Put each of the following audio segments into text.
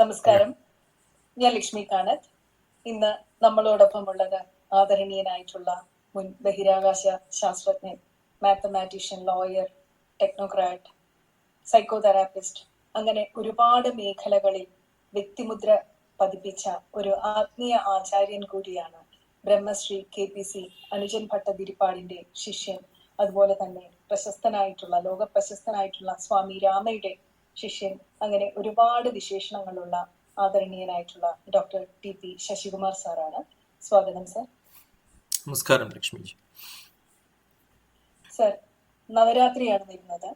നമസ്കാരം. ഞാൻ ലക്ഷ്മി കാനത്ത്. ഇന്ന് നമ്മളോടൊപ്പം ഉള്ളത് ആദരണീയനായിട്ടുള്ള മുൻ ബഹിരാകാശ ശാസ്ത്രജ്ഞൻ മാത്തമാറ്റീഷ്യൻ ലോയർ ടെക്നോക്രാറ്റ് സൈക്കോതെറാപ്പിസ്റ്റ് അങ്ങനെ ഒരുപാട് മേഖലകളിൽ വ്യക്തിമുദ്ര പതിപ്പിച്ച ഒരു ആത്മീയ ആചാര്യൻ കൂടിയാണ് ബ്രഹ്മശ്രീ കെ പി സി അനുജൻ ഭട്ടതിരിപ്പാടിന്റെ ശിഷ്യൻ. അതുപോലെ തന്നെ പ്രശസ്തനായിട്ടുള്ള ലോക പ്രശസ്തനായിട്ടുള്ള സ്വാമി രാമയുടെ ശിഷ്യൻ. അങ്ങനെ ഒരുപാട് വിശേഷണങ്ങളുള്ള ആദരണീയനായിട്ടുള്ള ഡോക്ടർ ടി പി ശശികുമാർ സാറാണ്. സ്വാഗതം സർ. നമസ്കാരം ലക്ഷ്മി സർ നവരാത്രിയാണ് വരുന്നത്.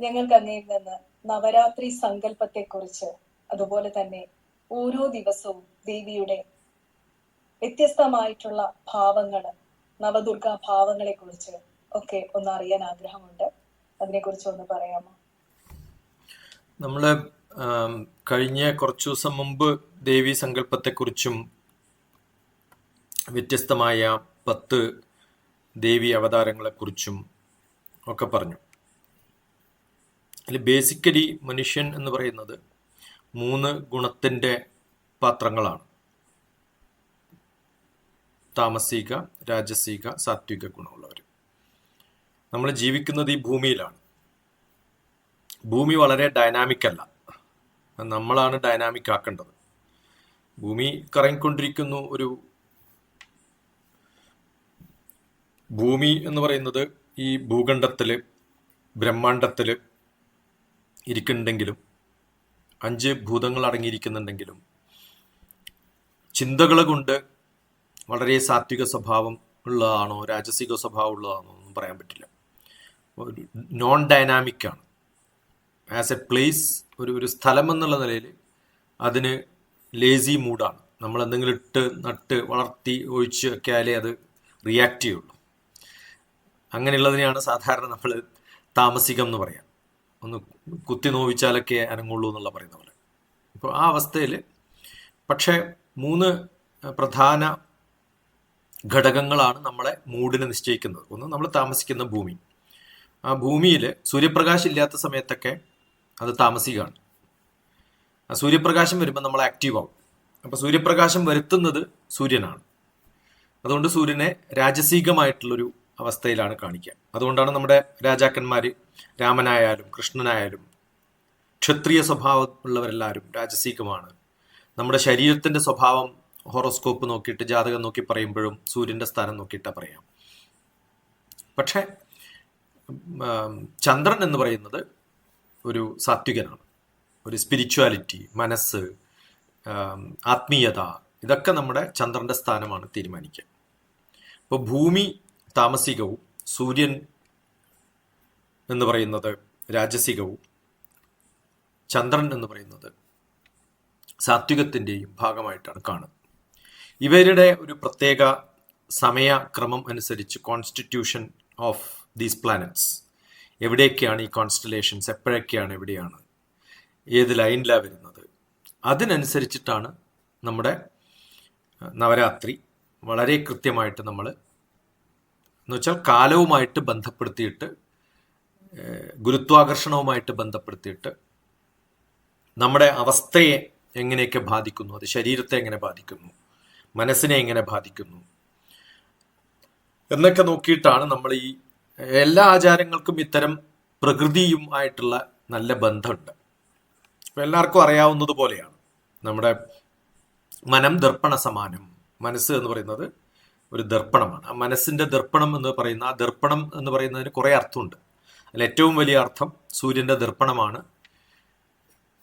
ഞങ്ങൾക്ക് അങ്ങയിൽ നിന്ന് നവരാത്രി സങ്കല്പത്തെ കുറിച്ച് അതുപോലെ തന്നെ ഓരോ ദിവസവും ദേവിയുടെ വ്യത്യസ്തമായിട്ടുള്ള ഭാവങ്ങൾ നവദുർഗ ഭാവങ്ങളെ കുറിച്ച് ഒക്കെ ഒന്ന് അറിയാൻ ആഗ്രഹമുണ്ട്. അതിനെക്കുറിച്ച് ഒന്ന് പറയാമോ? നമ്മൾ കഴിഞ്ഞ കുറച്ചു ദിവസം മുമ്പ് ദേവി സങ്കല്പത്തെക്കുറിച്ചും വ്യത്യസ്തമായ പത്ത് ദേവി അവതാരങ്ങളെക്കുറിച്ചും ഒക്കെ പറഞ്ഞു. അതിൽ ബേസിക്കലി മനുഷ്യൻ എന്ന് പറയുന്നത് മൂന്ന് ഗുണത്തിന്റെ പാത്രങ്ങളാണ്. താമസിക രാജസിക സാത്വിക ഗുണമുള്ളവർ നമ്മൾ ജീവിക്കുന്നത് ഈ ഭൂമിയിലാണ്. ഭൂമി വളരെ ഡൈനാമിക് അല്ല. നമ്മളാണ് ഡൈനാമിക് ആക്കേണ്ടത്. ഭൂമി കറങ്ങിക്കൊണ്ടിരിക്കുന്നു ഒരു ഭൂമി എന്ന് പറയുന്നത് ഈ ഭൂഖണ്ഡത്തിൽ ബ്രഹ്മാണ്ടത്തിൽ ഇരിക്കുന്നുണ്ടെങ്കിലും അഞ്ച് ഭൂതങ്ങൾ അടങ്ങിയിരിക്കുന്നുണ്ടെങ്കിലും ചിന്തകൾ കൊണ്ട് വളരെ സാത്വിക സ്വഭാവം ഉള്ളതാണോ രാജസിക സ്വഭാവം ഉള്ളതാണോ ഒന്നും പറയാൻ പറ്റില്ല. നോൺ ഡൈനാമിക് ആണ്. ആസ് എ പ്ലേസ് ഒരു ഒരു സ്ഥലം എന്നുള്ള നിലയിൽ അതിന് ലേസി മൂഡാണ് നമ്മൾ എന്തെങ്കിലും ഇട്ട് നട്ട് വളർത്തി ഒഴിച്ച് വെക്കാലേ അത് റിയാക്ട് ചെയ്യുള്ളൂ. അങ്ങനെയുള്ളതിനെയാണ് സാധാരണ നമ്മൾ താമസികം എന്ന് പറയാം. ഒന്ന് കുത്തി നോവിച്ചാലൊക്കെ അനങ്ങുള്ളൂ എന്നുള്ള പറയുന്ന പോലെ. അപ്പോൾ ആ അവസ്ഥയിൽ പക്ഷേ മൂന്ന് പ്രധാന ഘടകങ്ങളാണ് നമ്മളെ മൂഡിനെ നിശ്ചയിക്കുന്നത്. ഒന്ന് നമ്മൾ താമസിക്കുന്ന ഭൂമി. ആ ഭൂമിയിൽ സൂര്യപ്രകാശം ഇല്ലാത്ത സമയത്തൊക്കെ അത് താമസികമാണ് സൂര്യപ്രകാശം വരുമ്പോൾ നമ്മൾ ആക്റ്റീവ് ആവും. അപ്പോൾ സൂര്യപ്രകാശം വരുത്തുന്നത് സൂര്യനാണ്. അതുകൊണ്ട് സൂര്യനെ രാജസീകമായിട്ടുള്ളൊരു അവസ്ഥയിലാണ് കാണിക്കുക. അതുകൊണ്ടാണ് നമ്മുടെ രാജാക്കന്മാർ രാമനായാലും കൃഷ്ണനായാലും ക്ഷത്രിയ സ്വഭാവം ഉള്ളവരെല്ലാവരും രാജസീകമാണ്. നമ്മുടെ ശരീരത്തിന്റെ സ്വഭാവം ഹോറോസ്കോപ്പ് നോക്കിയിട്ട് ജാതകം നോക്കി പറയുമ്പോഴും സൂര്യന്റെ സ്ഥാനം നോക്കിയിട്ടാണ് പറയാം. പക്ഷേ ചന്ദ്രൻ എന്ന് പറയുന്നത് ഒരു സാത്വികനാണ്. ഒരു സ്പിരിച്വാലിറ്റി മനസ്സ് ആത്മീയത ഇതൊക്കെ നമ്മുടെ ചന്ദ്രന്റെ സ്ഥാനമാണ് തീരുമാനിക്കുക. അപ്പോൾ ഭൂമി താമസികവും സൂര്യൻ എന്ന് പറയുന്നത് രാജസികവും ചന്ദ്രൻ എന്ന് പറയുന്നത് സാത്വികത്തിന്റെയും ഭാഗമായിട്ടാണ് കാണുന്നത്. ഇവരുടെ ഒരു പ്രത്യേക സമയക്രമം അനുസരിച്ച് കോൺസ്റ്റിറ്റ്യൂഷൻ ഓഫ് ദീസ് പ്ലാനറ്റ്സ് എവിടെയൊക്കെയാണ് ഈ കോൺസ്റ്റലേഷൻസ് എപ്പോഴൊക്കെയാണ് എവിടെയാണ് ഏത് ലൈനിലാണ് വരുന്നത്? അതിനനുസരിച്ചിട്ടാണ് നമ്മുടെ നവരാത്രി വളരെ കൃത്യമായിട്ട് നമ്മൾ എന്ന് വെച്ചാൽ കാലവുമായിട്ട് ബന്ധപ്പെടുത്തിയിട്ട് ഗുരുത്വാകർഷണവുമായിട്ട് ബന്ധപ്പെടുത്തിയിട്ട് നമ്മുടെ അവസ്ഥയെ എങ്ങനെയൊക്കെ ബാധിക്കുന്നു? അത് ശരീരത്തെ എങ്ങനെ ബാധിക്കുന്നു? മനസ്സിനെ എങ്ങനെ ബാധിക്കുന്നു? എന്നൊക്കെ നോക്കിയിട്ടാണ് നമ്മൾ ഈ എല്ലാ ആചാരങ്ങൾക്കും ഇത്തരം പ്രകൃതിയും ആയിട്ടുള്ള നല്ല ബന്ധമുണ്ട്. ഇപ്പം എല്ലാവർക്കും അറിയാവുന്നത് പോലെയാണ് നമ്മുടെ മനം ദർപ്പണ സമാനം. മനസ്സ് എന്ന് പറയുന്നത് ഒരു ദർപ്പണമാണ്. ആ മനസ്സിന്റെ ദർപ്പണം എന്ന് പറയുന്ന ആ ദർപ്പണം എന്ന് പറയുന്നതിന് കുറേ അർത്ഥമുണ്ട്. അതിൽ ഏറ്റവും വലിയ അർത്ഥം സൂര്യന്റെ ദർപ്പണമാണ്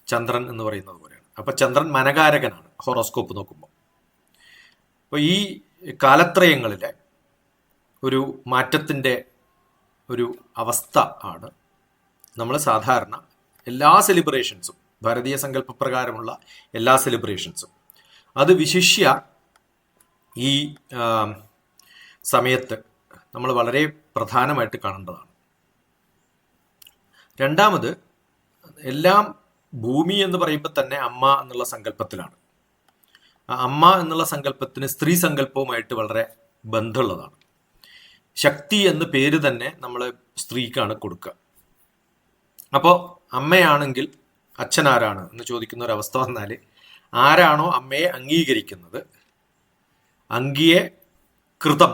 ചന്ദ്രൻ എന്ന് പറയുന്നത് പോലെയാണ്. അപ്പൊ ചന്ദ്രൻ മനകാരകനാണ് ഹോറോസ്കോപ്പ് നോക്കുമ്പോൾ. അപ്പോൾ ഈ കാലത്രയങ്ങളിലെ ഒരു മാറ്റത്തിന്റെ ഒരു അവസ്ഥ ആണ്. നമ്മൾ സാധാരണ എല്ലാ സെലിബ്രേഷൻസും ഭാരതീയ സങ്കല്പപ്രകാരമുള്ള എല്ലാ സെലിബ്രേഷൻസും അത് വിശിഷ്യ ഈ സമയത്ത് നമ്മൾ വളരെ പ്രധാനമായിട്ട് കാണേണ്ടതാണ്. രണ്ടാമത് എല്ലാം ഭൂമി എന്ന് പറയുമ്പോൾ തന്നെ അമ്മ എന്നുള്ള സങ്കല്പത്തിലാണ്. അമ്മ എന്നുള്ള സങ്കല്പത്തിന് സ്ത്രീ സങ്കല്പവുമായിട്ട് വളരെ ബന്ധമുള്ളതാണ്. ശക്തി എന്ന പേര് തന്നെ നമ്മൾ സ്ത്രീക്കാണ് കൊടുക്കുക. അപ്പോൾ അമ്മയാണെങ്കിൽ അച്ഛൻ ആരാണ് എന്ന് ചോദിക്കുന്ന ഒരു അവസ്ഥ വന്നാൽ ആരാണോ അമ്മയെ അംഗീകരിക്കുന്നത്? അങ്കിയെ കൃതം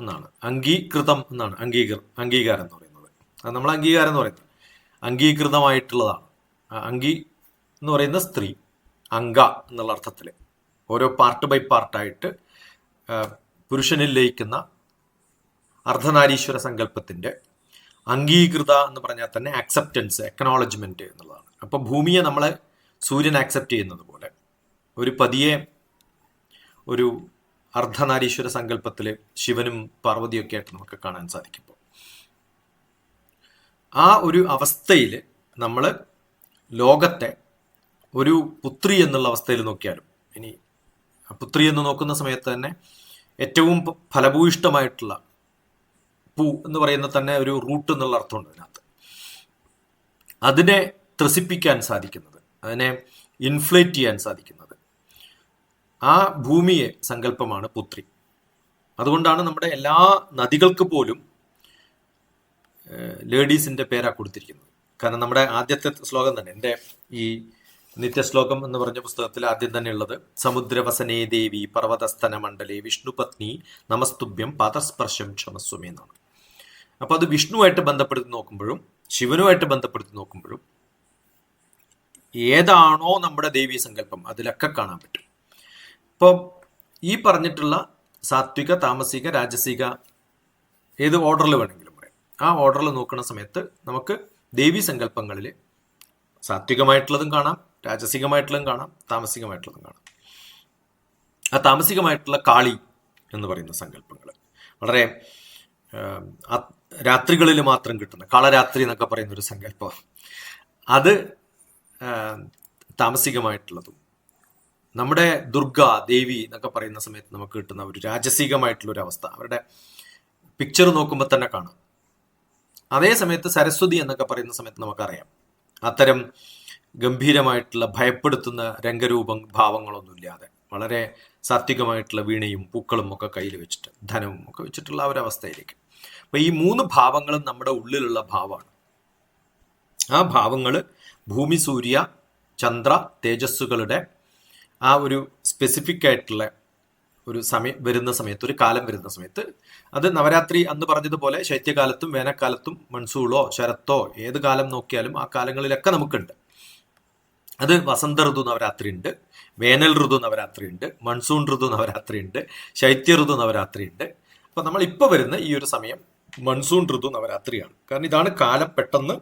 എന്നാണ്. അംഗീകൃതം എന്നാണ്. അംഗീകൃ അംഗീകാരം എന്ന് പറയുന്നത്. അത് നമ്മൾ അംഗീകാരം എന്ന് പറയുന്നത്. അംഗീകൃതമായിട്ടുള്ളതാണ്. അങ്കി എന്ന് പറയുന്ന സ്ത്രീ അങ്ക എന്നുള്ള അർത്ഥത്തിൽ ഓരോ പാർട്ട് ബൈ പാർട്ടായിട്ട് പുരുഷനിൽ ലയിക്കുന്ന അർദ്ധനാരീശ്വര സങ്കല്പത്തിന്റെ അംഗീകൃത എന്ന് പറഞ്ഞാൽ തന്നെ അക്സെപ്റ്റൻസ് എക്കനോളജ്മെന്റ് എന്നുള്ളതാണ്. അപ്പോൾ ഭൂമിയെ നമ്മൾ സൂര്യൻ ആക്സെപ്റ്റ് ചെയ്യുന്നത് പോലെ ഒരു പതിയെ ഒരു അർദ്ധനാരീശ്വര സങ്കല്പത്തിൽ ശിവനും പാർവതിയൊക്കെ ആയിട്ട് നമുക്ക് കാണാൻ സാധിക്കുമ്പോൾ ആ ഒരു അവസ്ഥയിൽ നമ്മൾ ലോകത്തെ ഒരു പുത്രി എന്നുള്ള അവസ്ഥയിൽ നോക്കിയാലും ഇനി പുത്രി എന്ന് നോക്കുന്ന സമയത്ത് തന്നെ ഏറ്റവും ഫലഭൂയിഷ്ടമായിട്ടുള്ള പൂ എന്ന് പറയുന്ന തന്നെ ഒരു റൂട്ട് എന്നുള്ള അർത്ഥമുണ്ട് അതിനകത്ത്. അതിനെ ത്രസിപ്പിക്കാൻ സാധിക്കുന്നത് അതിനെ ഇൻഫ്ലേറ്റ് ചെയ്യാൻ സാധിക്കുന്നത്. ആ ഭൂമിയെ സങ്കല്പമാണ് പുത്രി. അതുകൊണ്ടാണ് നമ്മുടെ എല്ലാ നദികൾക്ക് പോലും ലേഡീസിന്റെ പേരാ കൊടുത്തിരിക്കുന്നത്. കാരണം നമ്മുടെ ആദ്യത്തെ ശ്ലോകം തന്നെ എന്റെ ഈ നിത്യശ്ലോകം എന്ന് പറഞ്ഞ പുസ്തകത്തിൽ ആദ്യം തന്നെ ഉള്ളത് സമുദ്രവസനേ ദേവി പർവതസ്ഥന മണ്ഡലേ വിഷ്ണുപത്നി നമസ്തുഭ്യം പാദസ്പർശം ക്ഷമസ്വമി എന്നാണ്. അപ്പൊ അത് വിഷ്ണുവായിട്ട് ബന്ധപ്പെടുത്തി നോക്കുമ്പോഴും ശിവനുമായിട്ട് ബന്ധപ്പെടുത്തി നോക്കുമ്പോഴും ഏതാണോ നമ്മുടെ ദേവീ സങ്കല്പം അതിലൊക്കെ കാണാൻ പറ്റും. ഇപ്പോൾ ഈ പറഞ്ഞിട്ടുള്ള സാത്വിക താമസിക രാജസിക ഏത് ഓർഡറിൽ വേണമെങ്കിലും പറയാം. ആ ഓർഡറിൽ നോക്കുന്ന സമയത്ത് നമുക്ക് ദേവീ സങ്കല്പങ്ങളിൽ സാത്വികമായിട്ടുള്ളതും കാണാം രാജസികമായിട്ടുള്ളതും കാണാം താമസികമായിട്ടുള്ളതും കാണാം. ആ താമസികമായിട്ടുള്ള കാളി എന്ന് പറയുന്ന സങ്കല്പങ്ങൾ വളരെ രാത്രികളിൽ മാത്രം കിട്ടുന്ന കളരാത്രി എന്നൊക്കെ പറയുന്ന ഒരു സങ്കല്പം. അത് താമസികമായിട്ടുള്ളതും നമ്മുടെ ദുർഗ ദേവി എന്നൊക്കെ പറയുന്ന സമയത്ത് നമുക്ക് കിട്ടുന്ന ഒരു രാജസികമായിട്ടുള്ള ഒരു അവസ്ഥ. അവരുടെ പിക്ചർ നോക്കുമ്പോൾ തന്നെ കാണാം. അതേ സമയത്ത് സരസ്വതി എന്നൊക്കെ പറയുന്ന സമയത്ത് നമുക്കറിയാം. അത്തരം ഗംഭീരമായിട്ടുള്ള ഭയപ്പെടുത്തുന്ന രംഗരൂപം ഭാവങ്ങളൊന്നുമില്ലാതെ വളരെ സാത്വികമായിട്ടുള്ള വീണയും പൂക്കളും ഒക്കെ കയ്യിൽ വെച്ചിട്ട് ധനവും ഒക്കെ വെച്ചിട്ടുള്ള ഒരവസ്ഥയിലേക്ക് അപ്പൊ ഈ മൂന്ന് ഭാവങ്ങളും നമ്മുടെ ഉള്ളിലുള്ള ഭാവമാണ്. ആ ഭാവങ്ങൾ ഭൂമി സൂര്യ ചന്ദ്ര തേജസ്സുകളുടെ ആ ഒരു സ്പെസിഫിക് ആയിട്ടുള്ള ഒരു സമയം വരുന്ന സമയത്ത് ഒരു കാലം വരുന്ന സമയത്ത് അത് നവരാത്രി അന്ന് പറഞ്ഞതുപോലെ ശൈത്യകാലത്തും വേനൽക്കാലത്തും മൺസൂളോ ശരത്തോ ഏത് കാലം നോക്കിയാലും ആ കാലങ്ങളിലൊക്കെ നമുക്കുണ്ട്. അത് വസന്ത ഋതു നവരാത്രി ഉണ്ട് വേനൽ ഋതു നവരാത്രി ഉണ്ട് മൺസൂൺ ഋതു നവരാത്രി ഉണ്ട് ശൈത്യ ഋതു നവരാത്രി ഉണ്ട്. അപ്പൊ നമ്മൾ ഇപ്പൊ വരുന്ന ഈ ഒരു സമയം മൺസൂൺ ഋതു നവരാത്രിയാണ്. കാരണം ഇതാണ് കാലം പെട്ടെന്ന്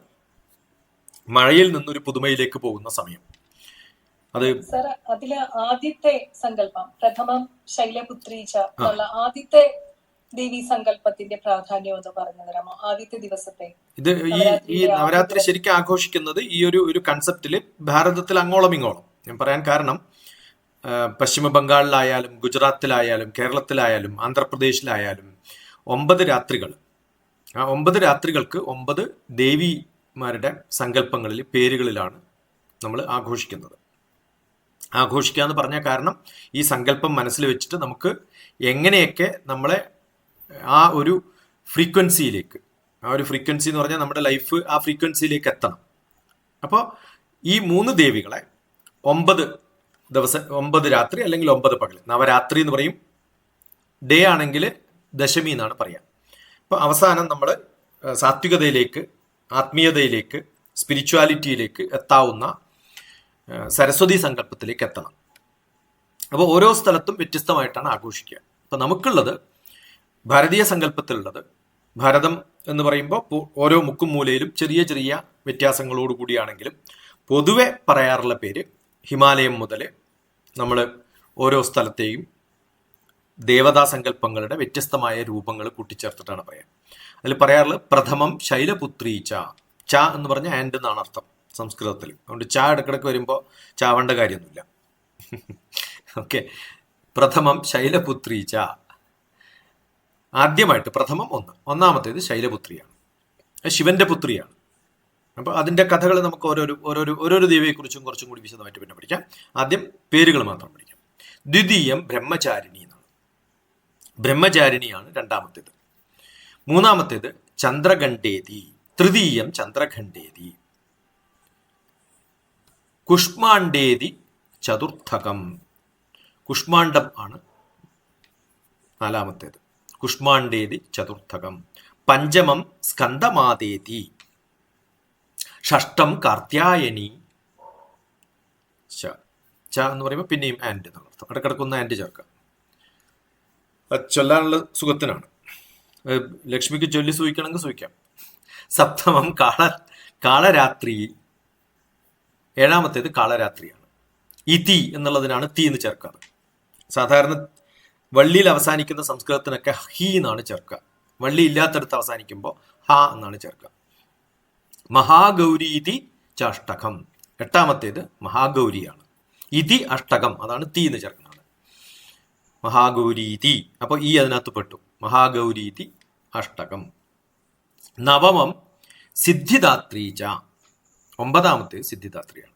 മഴയിൽ നിന്നൊരു പുതുമയിലേക്ക് പോകുന്ന സമയം. അത് അതിൽ ആദ്യത്തെ സങ്കല്പം പ്രഥമം ശൈലപുത്രീച്ച എന്നുള്ള ആദ്യത്തെ ദേവി സങ്കല്പത്തിന്റെ പ്രാധാന്യം എന്ന് പറഞ്ഞു തരാമോ ആദ്യത്തെ ദിവസത്തെ ഇത് ഈ ഈ നവരാത്രി ശരിക്കും ആഘോഷിക്കുന്നത് ഈ ഒരു ഒരു കൺസെപ്റ്റിൽ ഭാരതത്തിൽ അങ്ങോളം ഇങ്ങോളം. ഞാൻ പറയാൻ കാരണം പശ്ചിമ ബംഗാളിലായാലും ഗുജറാത്തിലായാലും കേരളത്തിലായാലും ആന്ധ്രാപ്രദേശിലായാലും ഒമ്പത് രാത്രികൾ. ആ ഒമ്പത് രാത്രികൾക്ക് ഒമ്പത് ദേവിമാരുടെ സങ്കല്പങ്ങളിൽ പേരുകളിലാണ് നമ്മൾ ആഘോഷിക്കുന്നത്. ആഘോഷിക്കുക എന്ന് പറഞ്ഞ കാരണം ഈ സങ്കല്പം മനസ്സിൽ വെച്ചിട്ട് നമുക്ക് എങ്ങനെയൊക്കെ നമ്മളെ ആ ഒരു ഫ്രീക്വൻസിയിലേക്ക് ആ ഒരു ഫ്രീക്വൻസി എന്ന് പറഞ്ഞാൽ നമ്മുടെ ലൈഫ് ആ ഫ്രീക്വൻസിയിലേക്ക് എത്തണം. അപ്പോൾ ഈ മൂന്ന് ദേവികളെ ഒമ്പത് ദിവസം ഒമ്പത് രാത്രി അല്ലെങ്കിൽ ഒമ്പത് പകൽ നവരാത്രി എന്ന് പറയും. ഡേ ആണെങ്കിൽ ദശമി എന്നാണ് പറയാം. അപ്പോൾ അവസാനം നമ്മൾ സാത്വികതയിലേക്ക് ആത്മീയതയിലേക്ക് സ്പിരിച്വാലിറ്റിയിലേക്ക് എത്താവുന്ന സരസ്വതി സങ്കല്പത്തിലേക്ക് എത്തണം. അപ്പോൾ ഓരോ സ്ഥലത്തും വ്യത്യസ്തമായിട്ടാണ് ആഘോഷിക്കുക. അപ്പൊ നമുക്കുള്ളത് ഭാരതീയ സങ്കല്പത്തിലുള്ളത്. ഭാരതം എന്ന് പറയുമ്പോൾ ഓരോ മുക്കും മൂലയിലും ചെറിയ ചെറിയ വ്യത്യാസങ്ങളോട് കൂടിയാണെങ്കിലും പൊതുവെ പറയാറുള്ള പേര് ഹിമാലയം മുതൽ നമ്മൾ ഓരോ സ്ഥലത്തെയും ദേവതാ സങ്കല്പങ്ങളുടെ വ്യത്യസ്തമായ രൂപങ്ങൾ കൂട്ടിച്ചേർത്തിട്ടാണ് പറയാം. അതിൽ പറയാറുള്ളത് പ്രഥമം ശൈലപുത്രി ച. ച എന്ന് പറഞ്ഞ ആൻഡ് എന്നാണ് അർത്ഥം സംസ്കൃതത്തിൽ. അതുകൊണ്ട് ച ഇടക്കിടക്ക് വരുമ്പോൾ ചാവണ്ട കാര്യമൊന്നുമില്ല. ഓക്കെ പ്രഥമം ശൈലപുത്രി ച. ആദ്യമായിട്ട് പ്രഥമം ഒന്ന്. ഒന്നാമത്തേത് ശൈലപുത്രിയാണ്. ശിവന്റെ പുത്രിയാണ്. അപ്പോൾ അതിന്റെ കഥകൾ നമുക്ക് ഓരോരോ ഓരോരോ ഓരോരോ ദേവിയെക്കുറിച്ചും കുറച്ചും കൂടി വിശദമായിട്ട് പിന്നെ പഠിക്കാം. ആദ്യം പേരുകൾ മാത്രം പഠിക്കാം. ദ്വിതീയം ബ്രഹ്മചാരിണി എന്നാണ്. ബ്രഹ്മചാരിണിയാണ് രണ്ടാമത്തേത്. മൂന്നാമത്തേത് ചന്ദ്രഖണ്ഡേതി. തൃതീയം ചന്ദ്രഖണ്ഡേതി. കുഷ്മാണ്ഡേതി ചതുർത്ഥകം. കുഷ്മാണ്ഡം ആണ് നാലാമത്തേത്. കുഷ്മാണ്ഡേതി ചതുർത്ഥകം. പഞ്ചമം സ്കന്ദമാതേതി ഷഷ്ടം കാർത്യായനി. ച. ച എന്ന് പറയുമ്പോൾ പിന്നെയും ആൻഡ് എന്നാണ് അർത്ഥം. ഇടക്കിടക്കൊന്ന് ആൻഡ് ചേർക്കാം. ചൊല്ലാനുള്ള സുഖത്തിനാണ്. ലക്ഷ്മിക്ക് ചൊല്ലി സൂഹിക്കണമെങ്കിൽ സൂഹിക്കാം. സപ്തമം കാള കാളരാത്രി. ഏഴാമത്തേത് കാളരാത്രിയാണ്. ഇതി എന്നുള്ളതിനാണ് തീ എന്ന് ചേർക്കാറ് സാധാരണ വള്ളിയിൽ അവസാനിക്കുന്ന സംസ്കൃതത്തിനൊക്കെ ഹി എന്നാണ് ചേർക്കുക. വള്ളി ഇല്ലാത്തടത്ത് അവസാനിക്കുമ്പോൾ ഹ എന്നാണ് ചേർക്കുക. മഹാഗൗരീതി ചാഷ്ടകം. എട്ടാമത്തേത് മഹാഗൗരിയാണ്. ഇതി അഷ്ടകം അതാണ് തീ എന്ന് ചേർക്കുന്നത്. മഹാഗൗരീതി. അപ്പോൾ ഈ അതിനകത്ത് പെട്ടു. മഹാഗൗരീതി അഷ്ടകം. നവമം സിദ്ധിദാത്രീച. ഒമ്പതാമത്തെ സിദ്ധിദാത്രിയാണ്.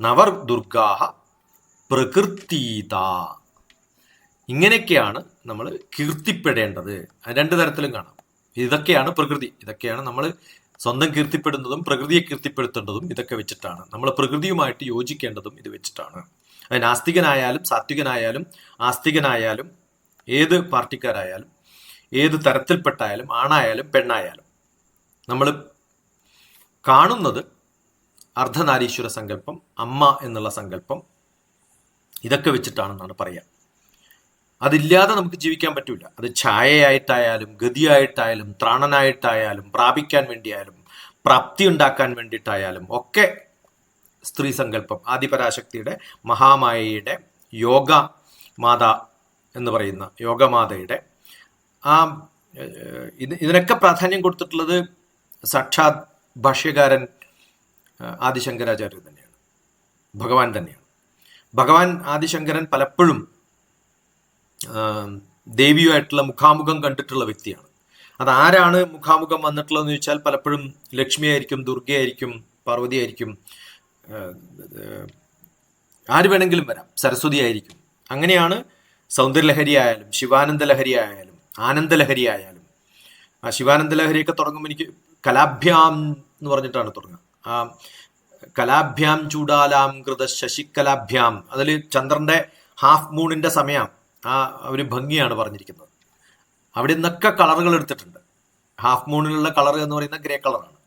നവർ ദുർഗാഹ പ്രകൃതീത ഇങ്ങനെയൊക്കെയാണ് നമ്മൾ കീർത്തിപ്പെടേണ്ടത്. രണ്ട് തരത്തിലും കാണാം. ഇതൊക്കെയാണ് പ്രകൃതി. ഇതൊക്കെയാണ് നമ്മൾ സ്വന്തം കീർത്തിപ്പെടുന്നതും പ്രകൃതിയെ കീർത്തിപ്പെടുത്തേണ്ടതും ഇതൊക്കെ വെച്ചിട്ടാണ്. നമ്മൾ പ്രകൃതിയുമായിട്ട് യോജിക്കേണ്ടതും ഇത് വെച്ചിട്ടാണ്. അത് നാസ്തികനായാലും സാത്വികനായാലും ആസ്തികനായാലും ഏത് പാർട്ടിക്കാരായാലും ഏത് തരത്തിൽപ്പെട്ടായാലും ആണായാലും പെണ്ണായാലും നമ്മൾ കാണുന്നത് അർദ്ധനാരീശ്വര സങ്കല്പം അമ്മ എന്നുള്ള സങ്കല്പം ഇതൊക്കെ വെച്ചിട്ടാണെന്നാണ് പറയുക അതില്ലാതെ നമുക്ക് ജീവിക്കാൻ പറ്റില്ല അത് ഛായയായിട്ടായാലും ഗതിയായിട്ടായാലും ത്രാണനായിട്ടായാലും പ്രാപിക്കാൻ വേണ്ടിയായാലും പ്രാപ്തി ഉണ്ടാക്കാൻ വേണ്ടിയിട്ടായാലും ഒക്കെ സ്ത്രീ സങ്കല്പം ആദിപരാശക്തിയുടെ മഹാമായയുടെ യോഗ മാത എന്ന് പറയുന്ന യോഗമാതയുടെ ആ ഇതിനൊക്കെ പ്രാധാന്യം കൊടുത്തിട്ടുള്ളത് സാക്ഷാത് ഭാഷ്യകാരൻ ആദിശങ്കരാചാര്യ തന്നെയാണ്. ഭഗവാൻ തന്നെയാണ്. ഭഗവാൻ ആദിശങ്കരൻ പലപ്പോഴും ദേവിയുമായിട്ടുള്ള മുഖാമുഖം കണ്ടിട്ടുള്ള വ്യക്തിയാണ്. അതാരാണ് മുഖാമുഖം വന്നിട്ടുള്ളതെന്ന് ചോദിച്ചാൽ പലപ്പോഴും ലക്ഷ്മിയായിരിക്കും ദുർഗയായിരിക്കും പാർവതിയായിരിക്കും ആര് വേണമെങ്കിലും വരാം സരസ്വതി ആയിരിക്കും അങ്ങനെയാണ് സൗന്ദര്യലഹരി ആയാലും ശിവാനന്ദ ലഹരി ആയാലും ആനന്ദലഹരി ആയാലും ആ ശിവാനന്ദ ലഹരിയൊക്കെ തുടങ്ങുമ്പോൾ എനിക്ക് കലാഭ്യാം എന്ന് പറഞ്ഞിട്ടാണ് തുടങ്ങുക. ആ കലാഭ്യാം ചൂടാലാം കൃത ശശികലാഭ്യാം. അതിൽ ചന്ദ്രന്റെ ഹാഫ് മൂണിന്റെ സമയം ആ ഒരു ഭംഗിയാണ് പറഞ്ഞിരിക്കുന്നത്. അവിടെ നിന്നൊക്കെ കളറുകൾ എടുത്തിട്ടുണ്ട്. ഹാഫ് മൂണിലുള്ള കളർ എന്ന് പറയുന്ന ഗ്രേ കളറാണ്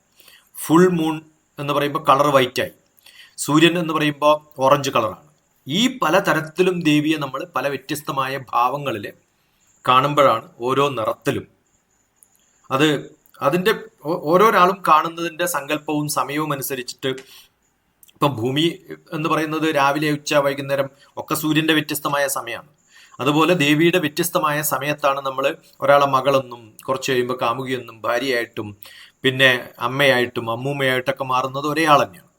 ഫുൾ മൂൺ എന്ന് പറയുമ്പോൾ കളർ വൈറ്റായി സൂര്യൻ എന്ന് പറയുമ്പോൾ ഓറഞ്ച് കളറാണ് ഈ പല തരത്തിലും ദേവിയെ നമ്മൾ പല വ്യത്യസ്തമായ ഭാവങ്ങളിൽ കാണുമ്പോഴാണ് ഓരോ നിറത്തിലും. അത് അതിന്റെ ഓരോരാളും കാണുന്നതിന്റെ സങ്കല്പവും സമയവും അനുസരിച്ചിട്ട് ഇപ്പം ഭൂമി എന്ന് പറയുന്നത് രാവിലെ ഉച്ച വൈകുന്നേരം ഒക്കെ സൂര്യന്റെ വ്യത്യസ്തമായ സമയമാണ്. അതുപോലെ ദേവിയുടെ വ്യത്യസ്തമായ സമയത്താണ് നമ്മൾ ഒരാളെ മകളെന്നും കുറച്ച് കഴിയുമ്പോൾ കാമുകിയെന്നും ഭാര്യയായിട്ടും പിന്നെ അമ്മയായിട്ടും അമ്മൂമ്മയായിട്ടൊക്കെ മാറുന്നത് ഒരേ ആൾ തന്നെയാണ്.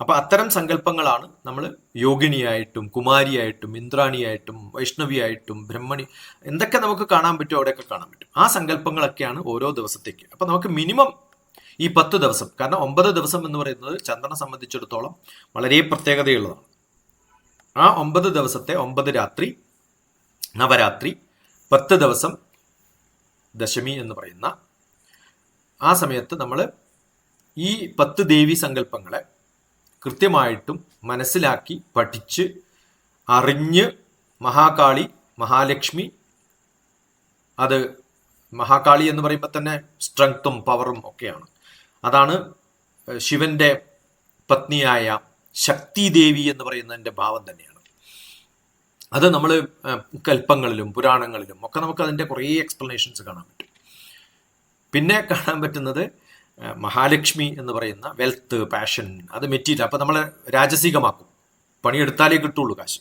അപ്പൊ അത്തരം സങ്കല്പങ്ങളാണ് നമ്മൾ യോഗിനിയായിട്ടും കുമാരിയായിട്ടും ഇന്ദ്രാണിയായിട്ടും വൈഷ്ണവിയായിട്ടും ബ്രഹ്മണി എന്തൊക്കെ നമുക്ക് കാണാൻ പറ്റും അവിടെയൊക്കെ കാണാൻ പറ്റും. ആ സങ്കല്പങ്ങളൊക്കെയാണ് ഓരോ ദിവസത്തേക്ക്. അപ്പൊ നമുക്ക് മിനിമം ഈ പത്ത് ദിവസം കാരണം ഒമ്പത് ദിവസം എന്ന് പറയുന്നത് ചന്ദ്രനെ സംബന്ധിച്ചിടത്തോളം വളരെ പ്രത്യേകതയുള്ളതാണ്. ആ ഒമ്പത് ദിവസത്തെ ഒമ്പത് രാത്രി നവരാത്രി പത്ത് ദിവസം ദശമി എന്ന് പറയുന്ന ആ സമയത്ത് നമ്മൾ ഈ പത്ത് ദേവി സങ്കല്പങ്ങളെ കൃത്യമായിട്ടും മനസ്സിലാക്കി പഠിച്ച് അറിഞ്ഞ് മഹാകാളി മഹാലക്ഷ്മി അത് മഹാകാളി എന്ന് പറയുമ്പോൾ തന്നെ സ്ട്രെങ്ത്തും പവറും ഒക്കെയാണ്. അതാണ് ശിവന്റെ പത്നിയായ ശക്തി ദേവി എന്ന് പറയുന്നതിന്റെ ഭാവം തന്നെയാണ്. അത് നമ്മൾ കൽപ്പങ്ങളിലും പുരാണങ്ങളിലും ഒക്കെ നമുക്ക് അതിന്റെ കുറേ എക്സ്പ്ലനേഷൻസ് കാണാൻ പറ്റും. പിന്നെ കാണാൻ പറ്റുന്നത് മഹാലക്ഷ്മി എന്ന് പറയുന്ന വെൽത്ത് പാഷൻ അത് മെറ്റീരിയൽ അപ്പം നമ്മൾ രാജസികമാക്കും. പണിയെടുത്താലേ കിട്ടുള്ളൂ കാശ്.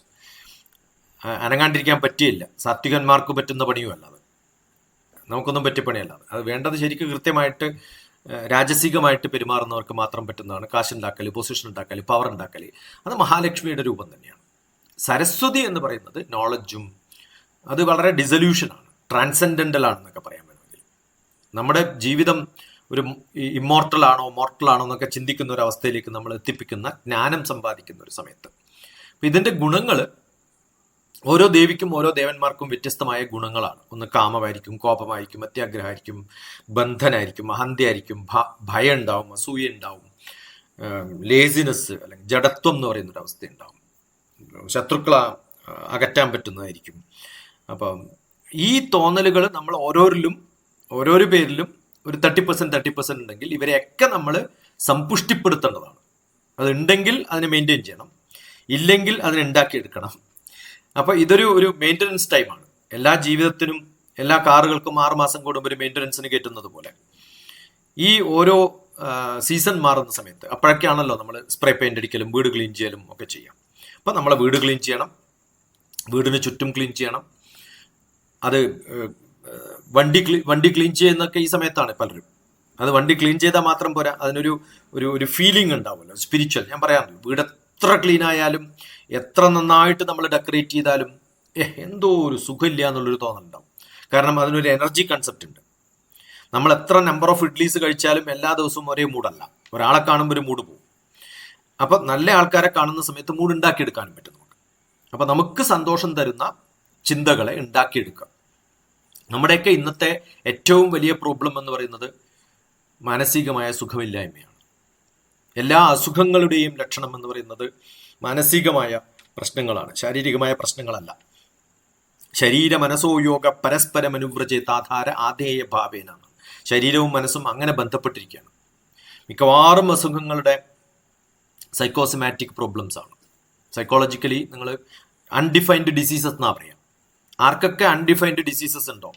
അനങ്ങാണ്ടിരിക്കാൻ പറ്റിയില്ല. സാത്വികന്മാർക്ക് പറ്റുന്ന പണിയുമല്ല അത്. നമുക്കൊന്നും പറ്റിയ പണിയല്ല അത്. വേണ്ടത് ശരിക്കും കൃത്യമായിട്ട് രാജസികമായിട്ട് പെരുമാറുന്നവർക്ക് മാത്രം പറ്റുന്നതാണ്. കാശ് ഉണ്ടാക്കൽ പൊസിഷൻ ഉണ്ടാക്കൽ പവർ ഉണ്ടാക്കൽ അത് മഹാലക്ഷ്മിയുടെ രൂപം തന്നെയാണ്. സരസ്വതി എന്ന് പറയുന്നത് നോളജും അത് വളരെ ഡിസൊല്യൂഷനാണ് ട്രാൻസെൻഡന്റൽ ആണെന്നൊക്കെ പറയാൻ വേണമെങ്കിൽ. നമ്മുടെ ജീവിതം ഒരു ഇമ്മോർട്ടൽ ആണോ മോർട്ടൽ ആണോ എന്നൊക്കെ ചിന്തിക്കുന്ന ഒരു അവസ്ഥയിലേക്ക് നമ്മൾ എത്തിപ്പിക്കുന്ന ജ്ഞാനം സമ്പാദിക്കുന്ന ഒരു സമയത്ത്. അപ്പൊ ഇതിന്റെ ഗുണങ്ങൾ ഓരോ ദേവിക്കും ഓരോ ദേവന്മാർക്കും വ്യത്യസ്തമായ ഗുണങ്ങളാണ്. ഒന്ന് കാമമായിരിക്കും കോപമായിരിക്കും അത്യാഗ്രഹമായിരിക്കും ബന്ധനായിരിക്കും അഹന്തയായിരിക്കും ഭയം ഉണ്ടാവും അസൂയ ഉണ്ടാവും ലേസിനെസ് അല്ലെങ്കിൽ ജഡത്വം എന്ന് പറയുന്ന ഒരു അവസ്ഥ ഉണ്ടാവും ശത്രുക്കളെ അകറ്റാൻ പറ്റുന്നതായിരിക്കും. അപ്പം ഈ തോന്നലുകൾ നമ്മൾ ഓരോരിലും ഓരോരോ പേരിലും ഒരു തേർട്ടി പെർസെന്റ് തേർട്ടി പെർസെന്റ് ഉണ്ടെങ്കിൽ ഇവരെയൊക്കെ നമ്മൾ സമ്പുഷ്ടിപ്പെടുത്തേണ്ടതാണ്. അതുണ്ടെങ്കിൽ അതിനെ മെയിന്റെയിൻ ചെയ്യണം. ഇല്ലെങ്കിൽ അതിനെ ഉണ്ടാക്കിയെടുക്കണം. അപ്പോൾ ഇതൊരു ഒരു മെയിന്റനൻസ് ടൈമാണ് എല്ലാ ജീവിതത്തിനും എല്ലാ കാറുകൾക്കും ആറ് മാസം കൂടുമ്പോൾ ഒരു മെയിന്റനൻസിന് കയറ്റുന്നത് പോലെ. ഈ ഓരോ സീസൺ മാറുന്ന സമയത്ത് അപ്പോഴൊക്കെയാണല്ലോ നമ്മൾ സ്പ്രേ പെയിന്റ് അടിക്കലും വീട് ക്ലീൻ ചെയ്യലും ഒക്കെ ചെയ്യാം. അപ്പം നമ്മളെ വീട് ക്ലീൻ ചെയ്യണം. വീടിന് ചുറ്റും ക്ലീൻ ചെയ്യണം. അത് വണ്ടി ക്ലീ വണ്ടി ക്ലീൻ ചെയ്യുന്നൊക്കെ ഈ സമയത്താണ് പലരും. അത് വണ്ടി ക്ലീൻ ചെയ്താൽ മാത്രം പോരാ. അതിനൊരു ഒരു ഒരു ഫീലിംഗ് ഉണ്ടാവുമല്ലോ. സ്പിരിച്വൽ ഞാൻ പറയാറുണ്ട് വീട് എത്ര ക്ലീൻ ആയാലും എത്ര നന്നായിട്ട് നമ്മൾ ഡെക്കറേറ്റ് ചെയ്താലും എന്തോ ഒരു സുഖമില്ല എന്നുള്ളൊരു തോന്നലുണ്ടാവും. കാരണം അതിനൊരു എനർജി കൺസെപ്റ്റ് ഉണ്ട്. നമ്മൾ എത്ര നമ്പർ ഓഫ് ഇഡ്ലീസ് കഴിച്ചാലും എല്ലാ ദിവസവും ഒരേ മൂഡല്ല ഒരാളെ കാണുമ്പോൾ ഒരു മൂഡ് പോകും അപ്പൊ നല്ല ആൾക്കാരെ കാണുന്ന സമയത്ത് മൂഡ് ഉണ്ടാക്കിയെടുക്കാനും പറ്റുന്നുണ്ട്. അപ്പൊ നമുക്ക് സന്തോഷം തരുന്ന ചിന്തകളെ ഉണ്ടാക്കിയെടുക്കുക. നമ്മുടെയൊക്കെ ഇന്നത്തെ ഏറ്റവും വലിയ പ്രോബ്ലം എന്ന് പറയുന്നത് മാനസികമായ സുഖമില്ലായ്മയാണ്. എല്ലാ അസുഖങ്ങളുടെയും ലക്ഷണം എന്ന് പറയുന്നത് മാനസികമായ പ്രശ്നങ്ങളാണ്. ശാരീരികമായ പ്രശ്നങ്ങളല്ല. ശരീര മനസ്സോ യോഗ പരസ്പരം അനുവ്രജേതാധാര ആധേയ ഭാവേനാണ് ശരീരവും മനസ്സും അങ്ങനെ ബന്ധപ്പെട്ടിരിക്കുകയാണ്. മിക്കവാറും അസുഖങ്ങളുടെ സൈക്കോസമാറ്റിക് പ്രോബ്ലംസ് ആണ്. സൈക്കോളജിക്കലി നിങ്ങൾ അൺഡിഫൈൻഡ് ഡിസീസസ് എന്നാ പറയാം. ആർക്കൊക്കെ അൺഡിഫൈൻഡ് ഡിസീസസ് ഉണ്ടോ?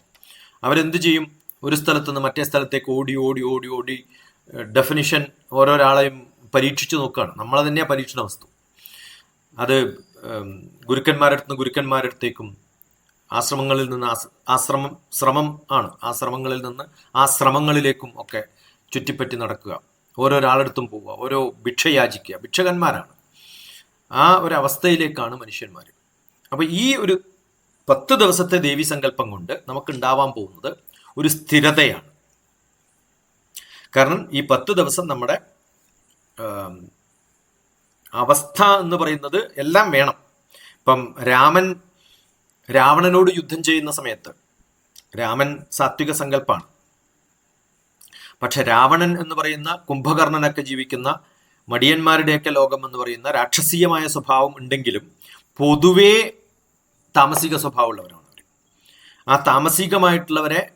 അവരെന്ത് ചെയ്യും? ഒരു സ്ഥലത്ത് നിന്ന് മറ്റേ സ്ഥലത്തേക്ക് ഓടി ഓടി ഓടി ഓടി ഡെഫിനിഷൻ ഓരോരാളെയും പരീക്ഷിച്ചു നോക്കുകയാണ് നമ്മളെ തന്നെയാണ് പരീക്ഷണ വസ്തു. അത് ഗുരുക്കന്മാരടുത്ത് നിന്ന് ഗുരുക്കന്മാരടുത്തേക്കും ആശ്രമങ്ങളിൽ നിന്ന് ആശ്രമം ശ്രമം ആണ്. ആശ്രമങ്ങളിൽ നിന്ന് ആ ശ്രമങ്ങളിലേക്കും ഒക്കെ ചുറ്റിപ്പറ്റി നടക്കുക. ഓരോരാളടുത്തും പോവുക ഓരോ ഭിക്ഷ യാചിക്കുക ഭിക്ഷകന്മാരാണ്. ആ ഒരു അവസ്ഥയിലേക്കാണ് മനുഷ്യന്മാർ അപ്പൊ ഈ ഒരു പത്ത് ദിവസത്തെ ദേവി സങ്കല്പം കൊണ്ട് നമുക്ക് ഉണ്ടാവാൻ പോകുന്നത് ഒരു സ്ഥിരതയാണ്. കാരണം ഈ പത്ത് ദിവസം നമ്മുടെ അവസ്ഥ എന്ന് പറയുന്നത് എല്ലാം വേണം. ഇപ്പം രാമൻ രാവണനോട് യുദ്ധം ചെയ്യുന്ന സമയത്ത് രാമൻ സാത്വിക സങ്കല്പാണ്. പക്ഷെ രാവണൻ എന്ന് പറയുന്ന കുംഭകർണനൊക്കെ ജീവിക്കുന്ന മടിയന്മാരുടെയൊക്കെ ലോകം എന്ന് പറയുന്ന രാക്ഷസീയമായ സ്വഭാവം ഉണ്ടെങ്കിലും പൊതുവേ താമസിക സ്വഭാവമുള്ളവരാണ് അവർ ആ താമസികമായിട്ടുള്ളവരെ